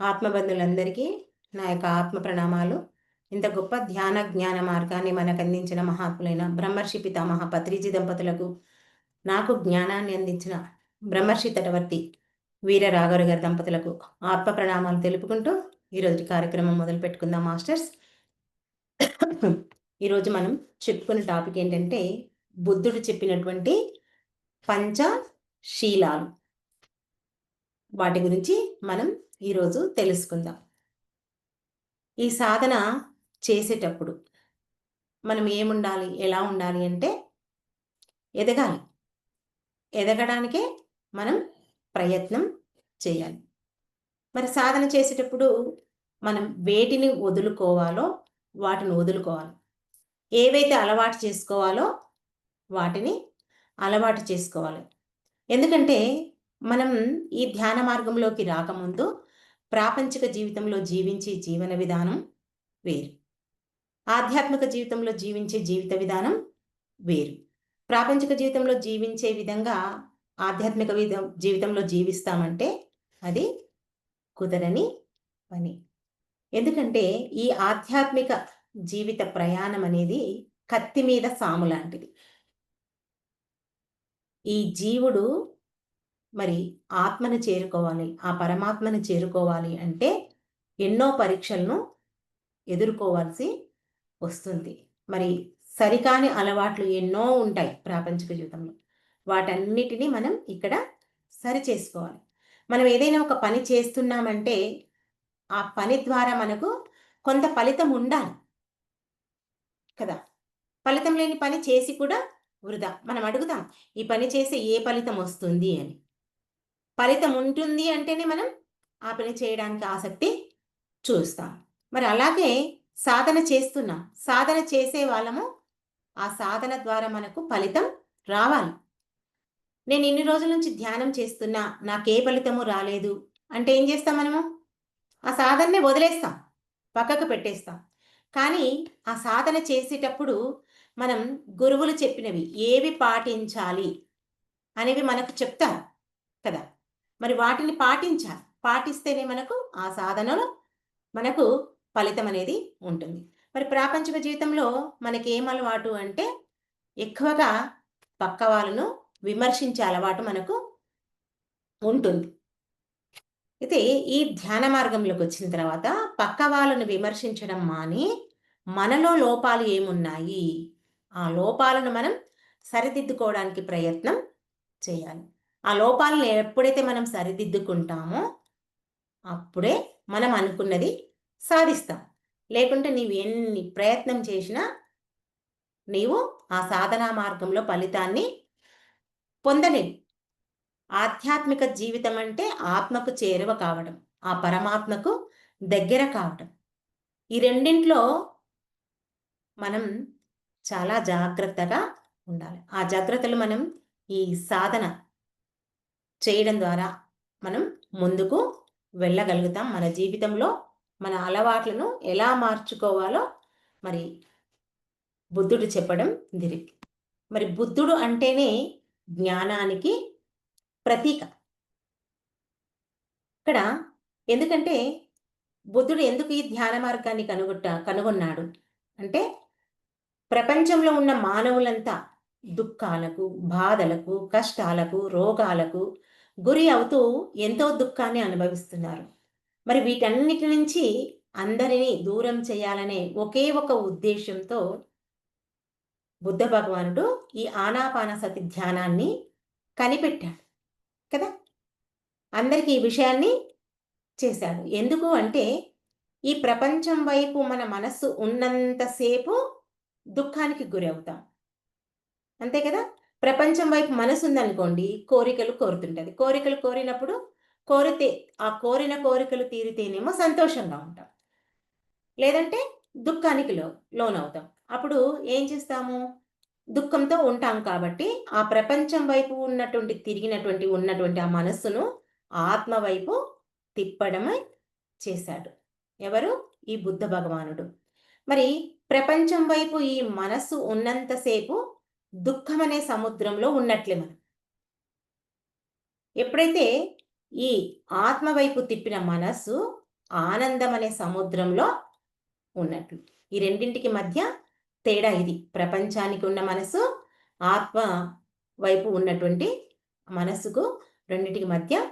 ఆత్మబంధులందరికీ నా యొక్క ఆత్మ ప్రణామాలు. ఇంత గొప్ప ధ్యాన జ్ఞాన మార్గాన్ని మనకు అందించిన మహాత్ములైన బ్రహ్మర్షి పితామహ పత్రిజీ దంపతులకు నాకు జ్ఞానాన్ని అందించిన బ్రహ్మర్షి తటవర్తి వీర రాఘవరు గారి దంపతులకు ఆత్మ ప్రణామాలు తెలుపుకుంటూ ఈరోజు కార్యక్రమం మొదలు పెట్టుకుందాం మాస్టర్స్. ఈరోజు మనం చెప్పుకున్న టాపిక్ ఏంటంటే బుద్ధుడు చెప్పినటువంటి పంచశీలాలు. వాటి గురించి మనం ఈరోజు తెలుసుకుందాం. ఈ సాధన చేసేటప్పుడు మనం ఏముండాలి? ఎలా ఉండాలి అంటే ఎదగాలి. ఎదగడానికే మనం ప్రయత్నం చేయాలి. మరి సాధన చేసేటప్పుడు మనం వేటిని వదులుకోవాలో వాటిని వదులుకోవాలి. ఏవైతే అలవాటు చేసుకోవాలో వాటిని అలవాటు చేసుకోవాలి. ఎందుకంటే మనం ఈ ధ్యాన మార్గంలోకి రాకముందు ప్రాపంచిక జీవితంలో జీవించే జీవన విధానం వేరు. ఆధ్యాత్మిక జీవితంలో జీవించే జీవిత విధానం వేరు. ప్రాపంచిక జీవితంలో జీవించే విధంగా ఆధ్యాత్మిక జీవితంలో జీవిస్తామంటే అది కుదరని పని. ఎందుకంటే ఈ ఆధ్యాత్మిక జీవిత ప్రయాణం అనేది కత్తి మీద సాము లాంటిది. ఈ జీవుడు మరి ఆత్మను చేరుకోవాలి. ఆ పరమాత్మను చేరుకోవాలి అంటే ఎన్నో పరీక్షలను ఎదుర్కోవాల్సి వస్తుంది. మరి సరికాని అలవాట్లు ఎన్నో ఉంటాయి ప్రాపంచిక జీవితంలో. వాటన్నిటినీ మనం ఇక్కడ సరి చేసుకోవాలి మనం ఏదైనా ఒక పని చేస్తున్నామంటే ఆ పని ద్వారా మనకు కొంత ఫలితం ఉండాలి కదా. ఫలితం లేని పని చేసి కూడా వృధా. మనం అడుగుతాం ఈ పని చేస్తే ఏ ఫలితం వస్తుంది? అని. ఫలితం ఉంటుంది అంటేనే మనం ఆ పని చేయడానికి ఆసక్తి చూస్తాం. మరి అలాగే సాధన చేస్తున్నాం. సాధన చేసే వాళ్ళము ఆ సాధన ద్వారా మనకు ఫలితం రావాలి. నేను ఇన్ని రోజుల నుంచి ధ్యానం చేస్తున్నా నాకే ఫలితము రాలేదు అంటే ఏం చేస్తాం మనము? ఆ సాధననే వదిలేస్తాం. పక్కకు పెట్టేస్తాం. కానీ ఆ సాధన చేసేటప్పుడు మనం గురువులు చెప్పినవి ఏవి పాటించాలి అనేవి మనకు చెప్తారు కదా. మరి వాటిని పాటించాలి. పాటిస్తేనే మనకు ఆ సాధనలో మనకు ఫలితం అనేది ఉంటుంది. మరి ప్రాపంచిక జీవితంలో మనకి ఏం అలవాటు అంటే ఎక్కువగా పక్క వాళ్ళను విమర్శించే అలవాటు మనకు ఉంటుంది. అయితే ఈ ధ్యాన మార్గంలోకి వచ్చిన తర్వాత పక్క వాళ్ళను విమర్శించడం మాని మనలో లోపాలు ఏమున్నాయి? ఆ లోపాలను మనం సరిదిద్దుకోవడానికి ప్రయత్నం చేయాలి. ఆ లోపాలను ఎప్పుడైతే మనం సరిదిద్దుకుంటామో అప్పుడే మనం అనుకున్నది సాధిస్తాం. లేకుంటే నీవు ఎన్ని ప్రయత్నం చేసినా నీవు ఆ సాధనా మార్గంలో ఫలితాన్ని పొందలేవు. ఆధ్యాత్మిక జీవితం అంటే ఆత్మకు చేరువ కావడం ఆ పరమాత్మకు దగ్గర కావడం ఈ రెండింట్లో మనం చాలా జాగ్రత్తగా ఉండాలి. ఆ జాగ్రత్తలు మనం ఈ సాధన చేయడం ద్వారా మనం ముందుకు వెళ్ళగలుగుతాం. మన జీవితంలో మన అలవాట్లను ఎలా మార్చుకోవాలో మరి బుద్ధుడు చెప్పడం దిరి మరి బుద్ధుడు అంటేనే జ్ఞానానికి ప్రతీక. ఇక్కడ ఎందుకంటే బుద్ధుడు ఎందుకు ఈ ధ్యాన మార్గాన్ని కనుగొట్ట కనుగొన్నాడు? అంటే ప్రపంచంలో ఉన్న మానవులంతా దుఃఖాలకు బాధలకు కష్టాలకు రోగాలకు గురి అవుతూ ఎంతో దుఃఖాన్ని అనుభవిస్తున్నారు. మరి వీటన్నిటి నుంచి అందరినీ దూరం చేయాలనే ఒకే ఒక ఉద్దేశంతో బుద్ధ భగవానుడు ఈ ఆనాపాన సతి ధ్యానాన్ని కనిపెట్టాడు కదా? అందరికీ ఈ విషయాన్ని చేశాడు. ఎందుకు అంటే ఈ ప్రపంచం వైపు మన మనస్సు ఉన్నంతసేపు దుఃఖానికి గురి అవుతాం అంతే కదా? ప్రపంచం వైపు మనసు ఉందనుకోండి కోరికలు కోరుతుంటుంది. కోరికలు కోరినప్పుడు కోరితే ఆ కోరిన కోరికలు తీరితేనేమో సంతోషంగా ఉంటాం. లేదంటే దుఃఖానికి లో లోనవుతాం. అప్పుడు ఏం చేస్తాము? దుఃఖంతో ఉంటాం కాబట్టి ఆ ప్రపంచం వైపు ఉన్నటువంటి తిరిగినటువంటి ఉన్నటువంటి ఆ మనస్సును ఆత్మ వైపు తిప్పడమే చేశాడు. ఎవరు? ఈ బుద్ధ భగవానుడు. మరి ప్రపంచం వైపు ఈ మనస్సు ఉన్నంతసేపు దుఃఖం అనే సముద్రంలో ఉన్నట్లే మనం. ఎప్పుడైతే ఈ ఆత్మ వైపు తిప్పిన మనస్సు ఆనందం అనే సముద్రంలో ఉన్నట్లు. ఈ రెండింటికి మధ్య తేడా ఇది. ప్రపంచానికి ఉన్న మనసు ఆత్మ వైపు ఉన్నటువంటి మనసుకు రెండింటికి మధ్య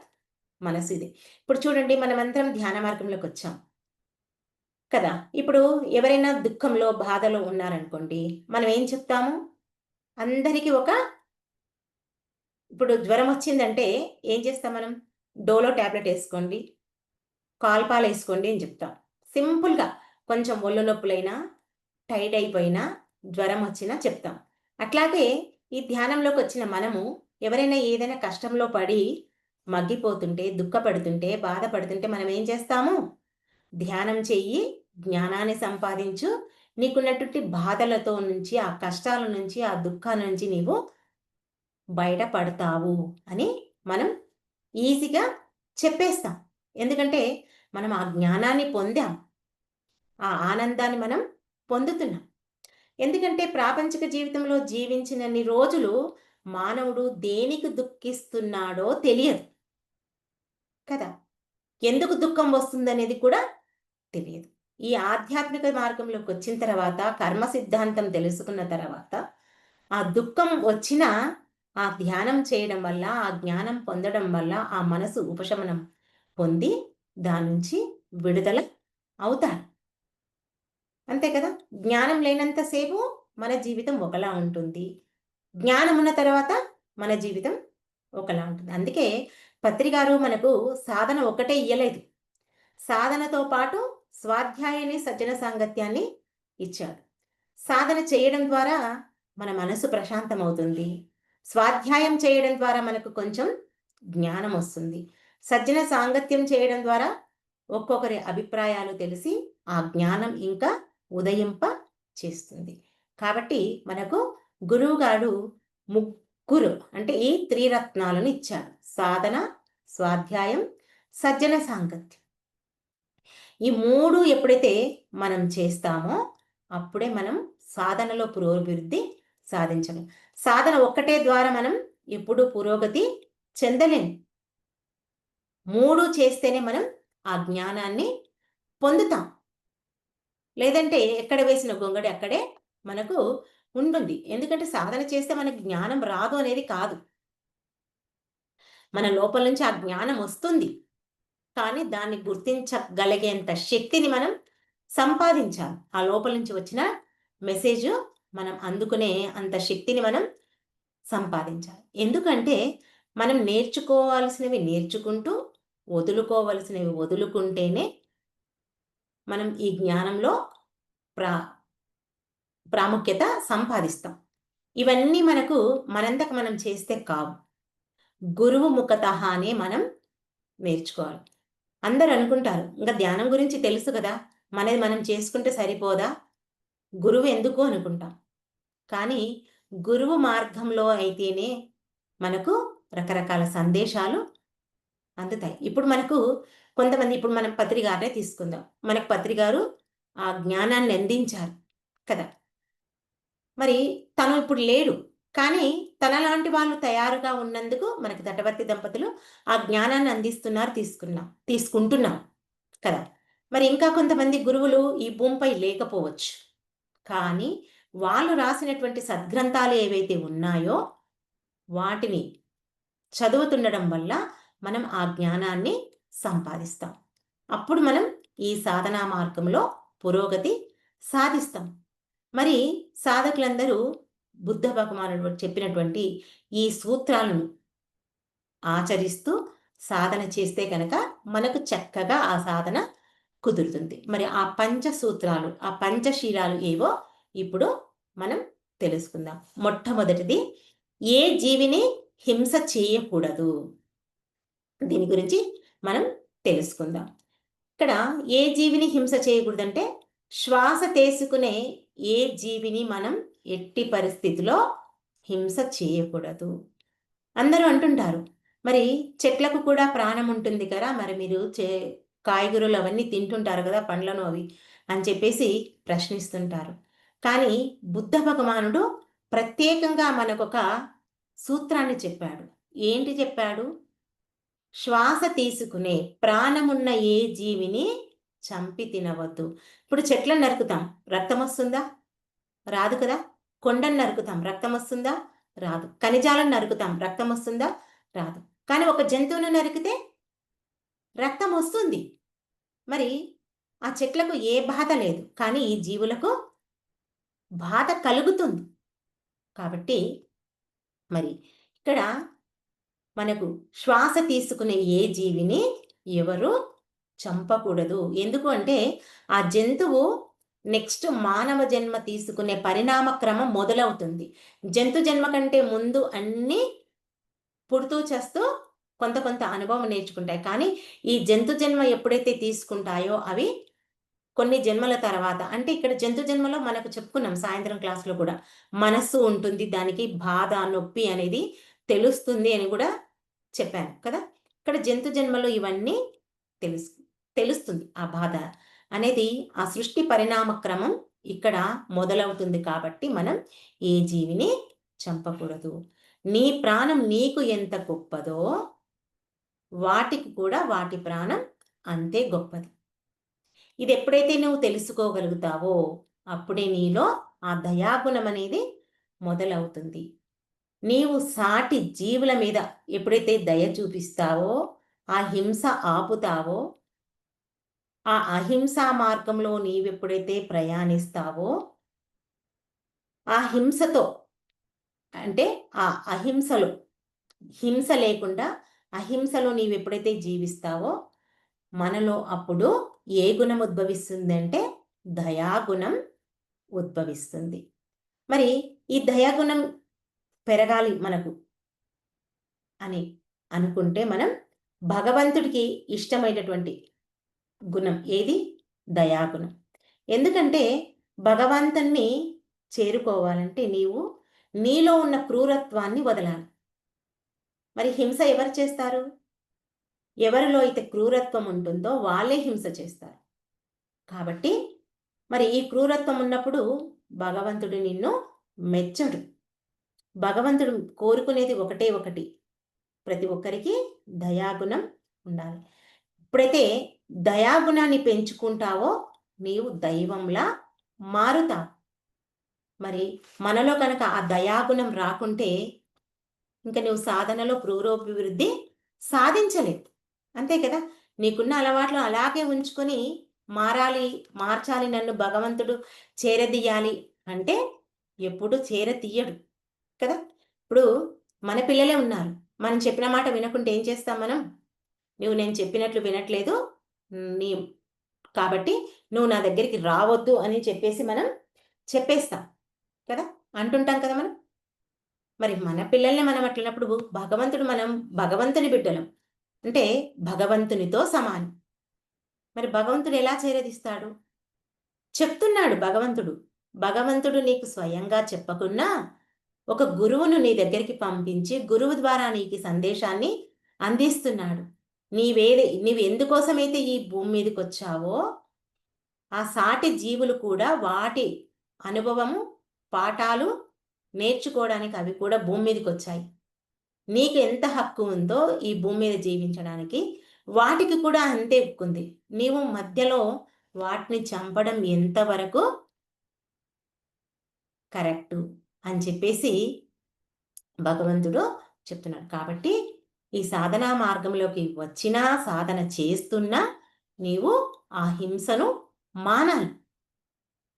మనసు ఇది. ఇప్పుడు చూడండి మనమంతరం ధ్యాన మార్గంలోకి వచ్చాం. కదా? ఇప్పుడు ఎవరైనా దుఃఖంలో బాధలో ఉన్నారనుకోండి మనం ఏం చెప్తాము? అందరికీ ఒక ఇప్పుడు జ్వరం వచ్చిందంటే ఏం చేస్తాం మనం? డోలో ట్యాబ్లెట్ వేసుకోండి కాల్పాలు వేసుకోండి అని చెప్తాం. సింపుల్గా కొంచెం ఒళ్ళు నొప్పులైనా టైడ్ అయిపోయినా జ్వరం వచ్చినా చెప్తాం. అట్లాగే ఈ ధ్యానంలోకి వచ్చిన మనము ఎవరైనా ఏదైనా కష్టంలో పడి మగ్గిపోతుంటే దుఃఖపడుతుంటే బాధపడుతుంటే మనం ఏం చేస్తాము? ధ్యానం చెయ్యి జ్ఞానాన్ని సంపాదించు నీకున్నటువంటి బాధలతో నుంచి ఆ కష్టాల నుంచి ఆ దుఃఖాల నుంచి నీవు బయటపడతావు అని మనం ఈజీగా చెప్పేస్తాం. ఎందుకంటే మనం ఆ జ్ఞానాన్ని పొందాం. ఆ ఆనందాన్ని మనం పొందుతున్నాం. ఎందుకంటే ప్రాపంచిక జీవితంలో జీవించినన్ని రోజులు మానవుడు దేనికి దుఃఖిస్తున్నాడో తెలియదు. కదా? ఎందుకు దుఃఖం వస్తుందనేది కూడా తెలియదు. ఈ ఆధ్యాత్మిక మార్గంలోకి వచ్చిన తర్వాత కర్మ సిద్ధాంతం తెలుసుకున్న తర్వాత ఆ దుఃఖం వచ్చిన ఆ ధ్యానం చేయడం వల్ల ఆ జ్ఞానం పొందడం వల్ల ఆ మనసు ఉపశమనం పొంది దాని నుంచి విడుదల అవుతారు. అంతే కదా? జ్ఞానం లేనంతసేపు మన జీవితం ఒకలా ఉంటుంది. జ్ఞానం ఉన్న తర్వాత మన జీవితం ఒకలా ఉంటుంది. అందుకే పత్రికారు మనకు సాధన ఒకటే ఇయ్యలేదు. సాధనతో పాటు స్వాధ్యాయాన్ని సజ్జన సాంగత్యాన్ని ఇచ్చాడు. సాధన చేయడం ద్వారా మన మనసు ప్రశాంతమవుతుంది. స్వాధ్యాయం చేయడం ద్వారా మనకు కొంచెం జ్ఞానం వస్తుంది. సజ్జన సాంగత్యం చేయడం ద్వారా ఒక్కొక్కరి అభిప్రాయాలు తెలిసి ఆ జ్ఞానం ఇంకా ఉదయింప చేస్తుంది. కాబట్టి మనకు గురువుగారు ముగ్గురు అంటే ఈ త్రిరత్నాలను ఇచ్చారు. సాధన స్వాధ్యాయం సజ్జన సాంగత్యం. ఈ మూడు ఎప్పుడైతే మనం చేస్తామో అప్పుడే మనం సాధనలో పురోభివృద్ధి సాధించగలం. సాధన ఒక్కటే ద్వారా మనం ఎప్పుడు పురోగతి చెందలేము మూడు చేస్తేనే మనం ఆ జ్ఞానాన్ని పొందుతాం. లేదంటే ఎక్కడ వేసిన గొంగడి అక్కడే మనకు ఉంటుంది. ఎందుకంటే సాధన చేస్తే మనకు జ్ఞానం రాదు అనేది కాదు. మన లోపల నుంచి ఆ జ్ఞానం వస్తుంది. కానీ దాన్ని గుర్తించగలిగేంత శక్తిని మనం సంపాదించాలి. ఆ లోపల నుంచి వచ్చిన మెసేజ్ మనం అందుకునే అంత శక్తిని మనం సంపాదించాలి. ఎందుకంటే మనం నేర్చుకోవాల్సినవి నేర్చుకుంటూ వదులుకోవలసినవి వదులుకుంటేనే మనం ఈ జ్ఞానంలో ప్రా ప్రాముఖ్యత సంపాదిస్తాం. ఇవన్నీ మనకు మనంతకు మనం చేస్తే కావు. గురువు ముఖతహానే మనం నేర్చుకోవాలి. అందరు అనుకుంటారు ఇంకా ధ్యానం గురించి తెలుసు కదా మనది మనం చేసుకుంటే సరిపోదా? గురువు ఎందుకు అనుకుంటాం. కానీ గురువు మార్గంలో అయితేనే మనకు రకరకాల సందేశాలు అందుతాయి. ఇప్పుడు మనకు కొంతమంది ఇప్పుడు మనం పత్రికారే తీసుకుందాం. మనకు పత్రికారు ఆ జ్ఞానాన్ని అందించారు కదా. మరి తను ఇప్పుడు లేడు. కానీ తనలాంటి వాళ్ళు తయారుగా ఉన్నందుకు మనకి తటవర్తి దంపతులు ఆ జ్ఞానాన్ని అందిస్తున్నారు తీసుకున్నాం తీసుకుంటున్నాం కదా. మరి ఇంకా కొంతమంది గురువులు ఈ భూమిపై లేకపోవచ్చు. కానీ వాళ్ళు రాసినటువంటి సద్గ్రంథాలు ఏవైతే ఉన్నాయో వాటిని చదువుతుండడం వల్ల మనం ఆ జ్ఞానాన్ని సంపాదిస్తాం. అప్పుడు మనం ఈ సాధనా మార్గంలో పురోగతి సాధిస్తాం. మరి సాధకులందరూ బుద్ధ భగవానుడు చెప్పినటువంటి ఈ సూత్రాలను ఆచరిస్తూ సాధన చేస్తే కనుక మనకు చక్కగా ఆ సాధన కుదురుతుంది. మరి ఆ పంచ సూత్రాలు ఆ పంచశీలాలు ఏవో ఇప్పుడు మనం తెలుసుకుందాం. మొట్టమొదటిది ఏ జీవిని హింస చేయకూడదు? దీని గురించి మనం తెలుసుకుందాం. ఇక్కడ ఏ జీవిని హింస చేయకూడదంటే శ్వాస తీసుకునే ఏ జీవిని మనం ఎట్టి పరిస్థితిలో హింస చేయకూడదు. అందరూ అంటుంటారు మరి చెట్లకు కూడా ప్రాణం ఉంటుంది కదా మరి మీరు చే కాయగూరలు అవన్నీ తింటుంటారు కదా పండ్లను అవి అని చెప్పేసి ప్రశ్నిస్తుంటారు. కానీ బుద్ధ భగవానుడు ప్రత్యేకంగా మనకొక సూత్రాన్ని చెప్పాడు. ఏంటి చెప్పాడు? శ్వాస తీసుకునే ప్రాణమున్న ఏ జీవిని చంపి తినవద్దు. ఇప్పుడు చెట్లను నరుకుతాం. రక్తం వస్తుందా? రాదు కదా? కొండను నరుకుతాం. రక్తం వస్తుందా? రాదు. ఖనిజాలను నరుకుతాం. రక్తం వస్తుందా? రాదు. కానీ ఒక జంతువును నరికితే రక్తం వస్తుంది. మరి ఆ చెట్లకు ఏ బాధ లేదు. కానీ ఈ జీవులకు బాధ కలుగుతుంది. కాబట్టి మరి ఇక్కడ మనకు శ్వాస తీసుకునే ఏ జీవిని ఎవరు చంపకూడదు. ఎందుకు అంటే ఆ జంతువు నెక్స్ట్ మానవ జన్మ తీసుకునే పరిణామ క్రమం మొదలవుతుంది. జంతు జన్మ కంటే ముందు అన్నీ పుడుతూ చేస్తూ కొంత కొంత అనుభవం నేర్చుకుంటాయి. కానీ ఈ జంతు జన్మ ఎప్పుడైతే తీసుకుంటాయో అవి కొన్ని జన్మల తర్వాత అంటే ఇక్కడ జంతు జన్మలో మనకు చెప్పుకున్నాం సాయంత్రం క్లాస్లో కూడా మనస్సు ఉంటుంది దానికి బాధ నొప్పి అనేది తెలుస్తుంది అని కూడా చెప్పాను కదా. ఇక్కడ జంతు జన్మలో ఇవన్నీ తెలుసు తెలుస్తుంది ఆ బాధ. అనేది ఆ సృష్టి పరిణామ క్రమం ఇక్కడ మొదలవుతుంది కాబట్టి మనం ఏ జీవిని చంపకూడదు. నీ ప్రాణం నీకు ఎంత గొప్పదో వాటికి కూడా వాటి ప్రాణం అంతే గొప్పది. ఇది ఎప్పుడైతే నువ్వు తెలుసుకోగలుగుతావో అప్పుడే నీలో ఆ దయాగుణం అనేది మొదలవుతుంది. నీవు సాటి జీవుల మీద ఎప్పుడైతే దయ చూపిస్తావో ఆ హింస ఆపుతావో ఆ అహింసా మార్గంలో నీవెప్పుడైతే ప్రయాణిస్తావో ఆ హింసతో అంటే ఆ అహింసలో హింస లేకుండా అహింసలో నీవు ఎప్పుడైతే జీవిస్తావో మనలో అప్పుడు ఏ గుణం ఉద్భవిస్తుంది అంటే దయాగుణం ఉద్భవిస్తుంది. మరి ఈ దయాగుణం పెరగాలి మనకు అని అనుకుంటే మనం భగవంతుడికి ఇష్టమైనటువంటి గుణం. ఏది? దయాగుణం. ఎందుకంటే భగవంతుణ్ణి చేరుకోవాలంటే నీవు నీలో ఉన్న క్రూరత్వాన్ని వదలాలి. మరి హింస ఎవరు చేస్తారు? ఎవరిలో అయితే క్రూరత్వం ఉంటుందో వాళ్ళే హింస చేస్తారు. కాబట్టి మరి ఈ క్రూరత్వం ఉన్నప్పుడు భగవంతుడు నిన్ను మెచ్చడు. భగవంతుడు కోరుకునేది ఒకటే ఒకటి. ప్రతి ఒక్కరికి దయాగుణం ఉండాలి. ఇప్పుడైతే దయాగుణాన్ని పెంచుకుంటావో నీవు దైవంలా మారుతావు. మరి మనలో కనుక ఆ దయాగుణం రాకుంటే ఇంకా నువ్వు సాధనలో పురోభివృద్ధి సాధించలేదు అంతే కదా? నీకున్న అలవాట్లు అలాగే ఉంచుకొని మారాలి మార్చాలి నన్ను భగవంతుడు చేరదీయాలి అంటే ఎప్పుడు చేరతీయడు కదా? ఇప్పుడు మన పిల్లలే ఉన్నారు. మనం చెప్పిన మాట వినకుంటే ఏం చేస్తాం మనం? నువ్వు నేను చెప్పినట్లు వినట్లేదు నీ కాబట్టి నువ్వు నా దగ్గరికి రావద్దు అని చెప్పేసి మనం చెప్పేస్తాం కదా? అంటుంటాం కదా మనం? మరి మన పిల్లల్ని మనం అట్లనప్పుడు భగవంతుడు మనం భగవంతుని బిడ్డలం. అంటే భగవంతునితో సమానం. మరి భగవంతుడు ఎలా చేరదిస్తాడు? చెప్తున్నాడు భగవంతుడు. భగవంతుడు నీకు స్వయంగా చెప్పకున్నా ఒక గురువును నీ దగ్గరికి పంపించి గురువు ద్వారా నీకు సందేశాన్ని అందిస్తున్నాడు. నీవేది నీవు ఎందుకోసమైతే ఈ భూమి మీదకి వచ్చావో ఆ సాటి జీవులు కూడా వాటి అనుభవము పాఠాలు నేర్చుకోవడానికి అవి కూడా భూమి మీదకి వచ్చాయి నీకు ఎంత హక్కు ఉందో ఈ భూమి మీద జీవించడానికి వాటికి కూడా అంతే ఉంది నీవు మధ్యలో వాటిని చంపడం ఎంతవరకు కరెక్టు అని చెప్పేసి భగవంతుడు చెప్తున్నాడు. కాబట్టి ఈ సాధనా మార్గంలోకి వచ్చినా సాధన చేస్తున్నా నీవు ఆ హింసను మానాలి.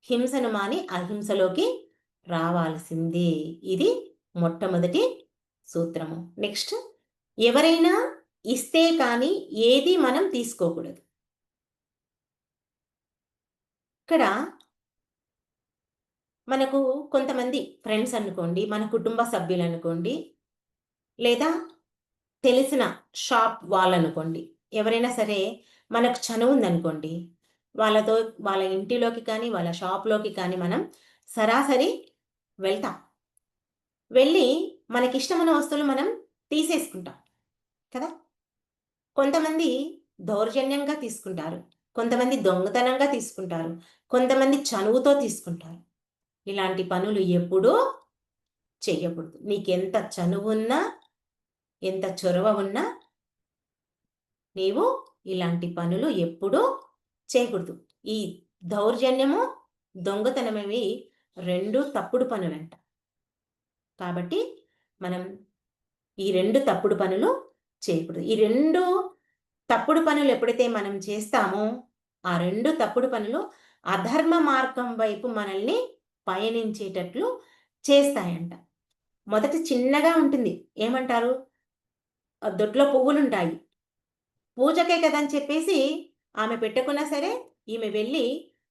హింసను మాని అహింసలోకి రావాల్సిందే. ఇది మొట్టమొదటి సూత్రము. నెక్స్ట్ ఎవరైనా ఇస్తే కానీ ఏది మనం తీసుకోకూడదు. ఇక్కడ మనకు కొంతమంది ఫ్రెండ్స్ అనుకోండి మన కుటుంబ సభ్యులు అనుకోండి లేదా తెలిసిన షాప్ వాళ్ళనుకోండి. ఎవరైనా సరే మనకు చనువు ఉందనుకోండి. వాళ్ళతో వాళ్ళ ఇంటిలోకి కానీ వాళ్ళ షాప్లోకి కానీ మనం సరాసరి వెళ్తాం. వెళ్ళి మనకిష్టమైన వస్తువులు మనం తీసేసుకుంటాం. కదా? కొంతమంది దౌర్జన్యంగా తీసుకుంటారు. కొంతమంది దొంగతనంగా తీసుకుంటారు. కొంతమంది చనువుతో తీసుకుంటారు. ఇలాంటి పనులు ఎప్పుడూ చేయకూడదు నీకెంత చనువున్నా ఎంత చొరవ ఉన్నా నీవు ఇలాంటి పనులు ఎప్పుడూ చేయకూడదు. ఈ దౌర్జన్యము దొంగతనమేవి రెండు తప్పుడు పనులంట. కాబట్టి మనం ఈ రెండు తప్పుడు పనులు చేయకూడదు. ఈ రెండు తప్పుడు పనులు ఎప్పుడైతే మనం చేస్తామో ఆ రెండు తప్పుడు పనులు అధర్మ మార్గం వైపు మనల్ని పయనించేటట్లు చేస్తాయంట. మొదట చిన్నగా ఉంటుంది. ఏమంటారు? దొడ్లో పువ్వులుంటాయి. పూజకే కదా అని చెప్పేసి ఆమె పెట్టకున్నా సరే ఈమె వెళ్ళి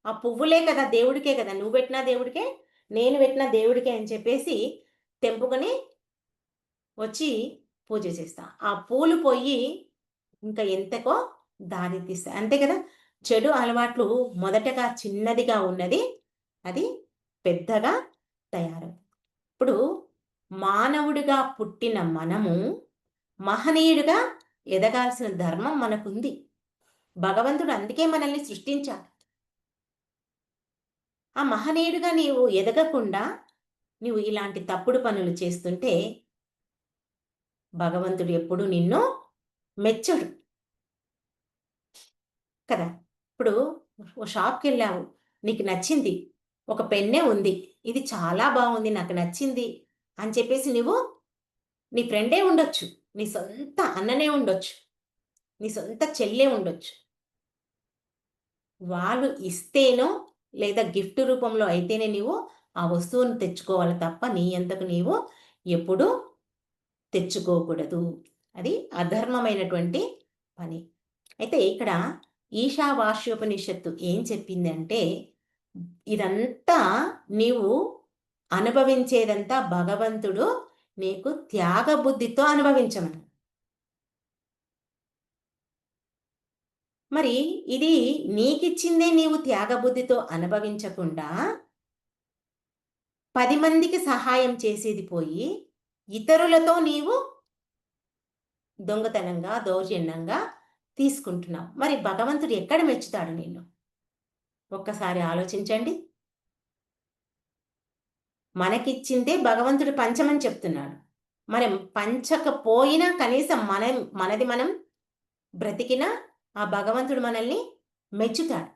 ఆ పువ్వులే కదా దేవుడికే కదా నువ్వు పెట్టినా దేవుడికే నేను పెట్టిన దేవుడికే అని చెప్పేసి తెంపుకొని వచ్చి పూజ చేస్తా. ఆ పూలు పోయి ఇంకా ఎంతకో దారి తీస్తాయి అంతే కదా చెడు అలవాట్లు మొదటగా చిన్నదిగా ఉన్నది అది పెద్దగా తయారు ఇప్పుడు మానవుడిగా పుట్టిన మనము మహనీయుడిగా ఎదగాల్సిన ధర్మం మనకుంది. భగవంతుడు అందుకే మనల్ని సృష్టించాడు. ఆ మహనీయుడిగా నీవు ఎదగకుండా నువ్వు ఇలాంటి తప్పుడు పనులు చేస్తుంటే భగవంతుడు ఎప్పుడు నిన్ను మెచ్చడు. కదా? ఇప్పుడు ఓ షాప్కి వెళ్ళావు నీకు నచ్చింది. ఒక పెన్నే ఉంది. ఇది చాలా బాగుంది. నాకు నచ్చింది. అని చెప్పేసి నువ్వు నీ ఫ్రెండే ఉండొచ్చు. నీ సొంత అన్ననే ఉండొచ్చు. నీ సొంత చెల్లె ఉండొచ్చు. వాళ్ళు ఇస్తేనో లేదా గిఫ్ట్ రూపంలో అయితేనే నీవు ఆ వస్తువును తెచ్చుకోవాలి తప్ప నీ ఎంతకు నీవు ఎప్పుడు తెచ్చుకోకూడదు. అది అధర్మమైనటువంటి పని. అయితే ఇక్కడ ఈశావాస్యోపనిషత్తు ఏం చెప్పిందంటే ఇదంతా నీవు అనుభవించేదంతా భగవంతుడు నీకు త్యాగ బుద్ధితో అనుభవించమను. మరి ఇది నీకిచ్చిందే నీవు త్యాగబుద్ధితో అనుభవించకుండా పది మందికి సహాయం చేసేది పోయి ఇతరులతో నీవు దొంగతనంగా దౌర్జన్యంగా తీసుకుంటున్నావు. మరి భగవంతుడు ఎక్కడ మెచ్చుతాడు నిన్ను? ఒక్కసారి ఆలోచించండి. మనకిచ్చిందే భగవంతుడు పంచమని చెప్తున్నాడు. మనం పంచకపోయినా కనీసం మన మనది మనం బ్రతికినా ఆ భగవంతుడు మనల్ని మెచ్చుతాడు.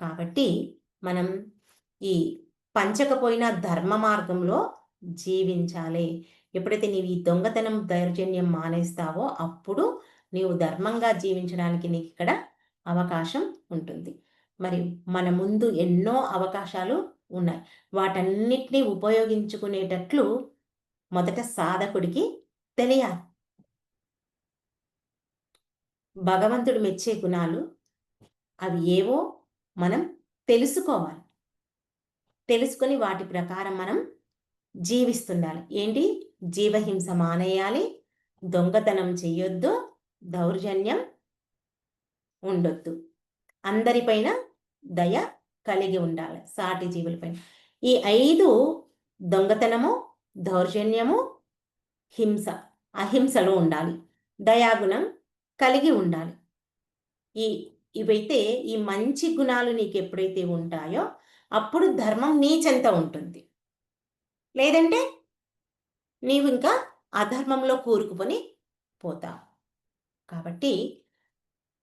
కాబట్టి మనం ఈ పంచకపోయిన ధర్మ మార్గంలో జీవించాలి. ఎప్పుడైతే నీవు ఈ దొంగతనం దౌర్జన్యం మానేస్తావో అప్పుడు నీవు ధర్మంగా జీవించడానికి నీకు ఇక్కడ అవకాశం ఉంటుంది. మరి మన ముందు ఎన్నో అవకాశాలు ఉన్నాయి. వాటన్నిటినీ ఉపయోగించుకునేటట్లు మొదట సాధకుడికి తెలియాలి. భగవంతుడు మెచ్చే గుణాలు అవి ఏవో మనం తెలుసుకోవాలి. తెలుసుకొని వాటి ప్రకారం మనం జీవిస్తుండాలి. ఏంటి? జీవహింస మానేయాలి. దొంగతనం చేయొద్దు దౌర్జన్యం ఉండొద్దు. అందరిపైన దయ కలిగి ఉండాలి సాటి జీవులపైన ఈ ఐదు దొంగతనము దౌర్జన్యము హింస అహింసలో ఉండాలి. దయాగుణం కలిగి ఉండాలి. ఈ ఇవైతే ఈ మంచి గుణాలు నీకు ఎప్పుడైతే ఉంటాయో అప్పుడు ధర్మం నీ చెంత ఉంటుంది. లేదంటే నీవు ఇంకా అధర్మంలో కూరుకుపోని పోతావు. కాబట్టి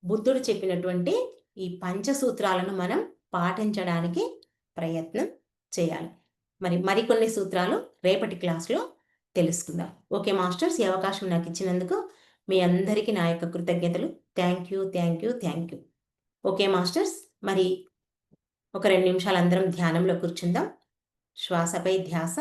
బుద్ధుడు చెప్పినటువంటి ఈ పంచసూత్రాలను మనం పాటించడానికి ప్రయత్నం చేయాలి. మరి మరికొన్ని సూత్రాలు రేపటి క్లాస్లో తెలుసుకుందాం. ఓకే మాస్టర్స్ ఈ అవకాశం నాకు ఇచ్చినందుకు మీ అందరికీ నా యొక్క కృతజ్ఞతలు. Thank you thank you thank you. Okay masters మరి ఒక రెండు నిమిషాలు అందరం ధ్యానంలో కూర్చుందాం. శ్వాసపై ధ్యాస.